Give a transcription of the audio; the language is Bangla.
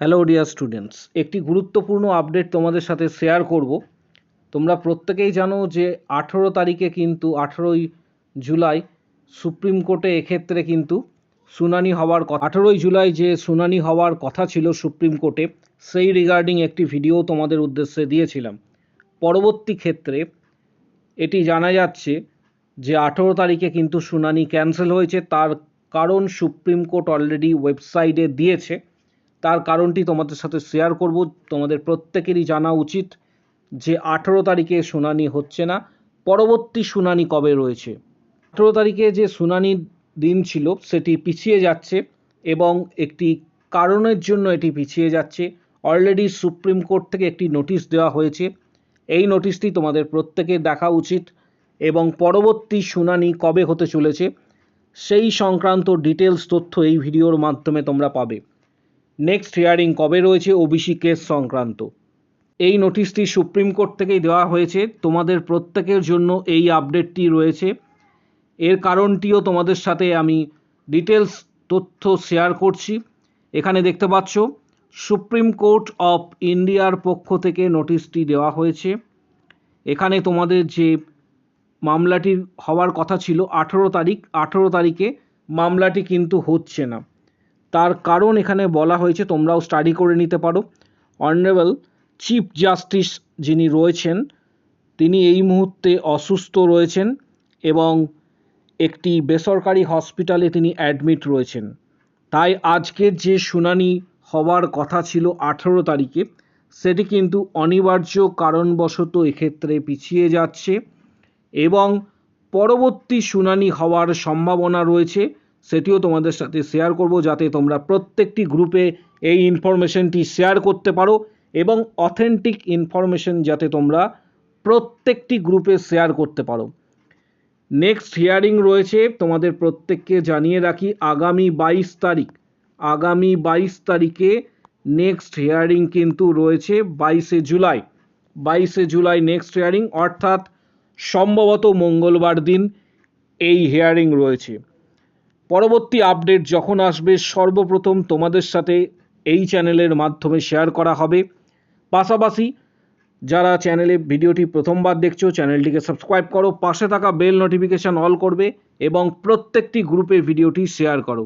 হ্যালো ডিয়ার স্টুডেন্টস একটি গুরুত্বপূর্ণ আপডেট তোমাদের সাথে শেয়ার করব। তোমরা প্রত্যেকেই জানো যে আঠেরো তারিখে কিন্তু আঠেরোই জুলাই সুপ্রিম কোর্টে এক্ষেত্রে কিন্তু শুনানি হওয়ার কথা আঠেরোই জুলাই যে শুনানি হওয়ার কথা ছিল সুপ্রিম কোর্টে, সেই রিগার্ডিং একটি ভিডিও তোমাদের উদ্দেশ্যে দিয়েছিলাম। পরবর্তী ক্ষেত্রে এটি জানা যাচ্ছে যে আঠেরো তারিখে কিন্তু শুনানি ক্যান্সেল হয়েছে। তার কারণ সুপ্রিম কোর্ট অলরেডি ওয়েবসাইটে দিয়েছে। তার কারণটি তোমাদের সাথে শেয়ার করব। তোমাদের প্রত্যেকেরই জানা উচিত যে আঠেরো তারিখে শুনানি হচ্ছে না। পরবর্তী শুনানি কবে রয়েছে? আঠেরো তারিখে যে শুনানির দিন ছিল, সেটি পিছিয়ে যাচ্ছে এবং একটি কারণের জন্য এটি পিছিয়ে যাচ্ছে। অলরেডি সুপ্রিম কোর্ট থেকে একটি নোটিশ দেওয়া হয়েছে। এই নোটিশটি তোমাদের প্রত্যেকের দেখা উচিত এবং পরবর্তী শুনানি কবে হতে চলেছে, সেই সংক্রান্ত ডিটেলস তথ্য এই ভিডিওর মাধ্যমে তোমরা পাবে। নেক্সট হিয়ারিং কবে রয়েছে ওবিসি কেস সংক্রান্ত? এই নোটিশটি সুপ্রিম কোর্ট থেকেই দেওয়া হয়েছে। তোমাদের প্রত্যেকের জন্য এই আপডেটটি রয়েছে। এর কারণটিও তোমাদের সাথে আমি ডিটেলস তথ্য শেয়ার করছি। এখানে দেখতে পাচ্ছ সুপ্রিম কোর্ট অফ ইন্ডিয়ার পক্ষ থেকে নোটিশটি দেওয়া হয়েছে। এখানে তোমাদের যে মামলাটির হওয়ার কথা ছিল, আঠেরো তারিখ, আঠেরো তারিখে মামলাটি কিন্তু হচ্ছে না। তার কারণ এখানে বলা হয়েছে, তোমরাও স্টাডি করে নিতে পারো। অনারেবল চিফ জাস্টিস যিনি রয়েছেন, তিনি এই মুহূর্তে অসুস্থ রয়েছেন এবং একটি বেসরকারি হসপিটালে তিনি অ্যাডমিট রয়েছেন। তাই আজকের যে শুনানি হওয়ার কথা ছিল আঠেরো তারিখে, সেটি কিন্তু অনিবার্য কারণবশত এক্ষেত্রে পিছিয়ে যাচ্ছে এবং পরবর্তী শুনানি হওয়ার সম্ভাবনা রয়েছে। সেটিও তোমাদের সাথে শেয়ার করব যাতে তোমরা প্রত্যেকটি গ্রুপে এই ইনফরমেশনটি শেয়ার করতে পারো এবং অথেন্টিক ইনফরমেশন যাতে তোমরা প্রত্যেকটি গ্রুপে শেয়ার করতে পারো। নেক্সট হিয়ারিং রয়েছে, তোমাদের প্রত্যেককে জানিয়ে রাখি, আগামী বাইশ তারিখ, আগামী বাইশ তারিখে নেক্সট হিয়ারিং কিন্তু রয়েছে বাইশে জুলাই। বাইশে জুলাই নেক্সট হিয়ারিং অর্থাৎ সম্ভবত মঙ্গলবার দিন এই হিয়ারিং রয়েছে। পরবর্তী আপডেট যখন আসবে, সর্বপ্রথম তোমাদের সাথে এই চ্যানেলের মাধ্যমে শেয়ার করা হবে। পাশাপাশি যারা চ্যানেলে ভিডিওটি প্রথমবার দেখছ, চ্যানেলটিকে সাবস্ক্রাইব করো, পাশে থাকা বেল নোটিফিকেশান অল করবে এবং প্রত্যেকটি গ্রুপে ভিডিওটি শেয়ার করো।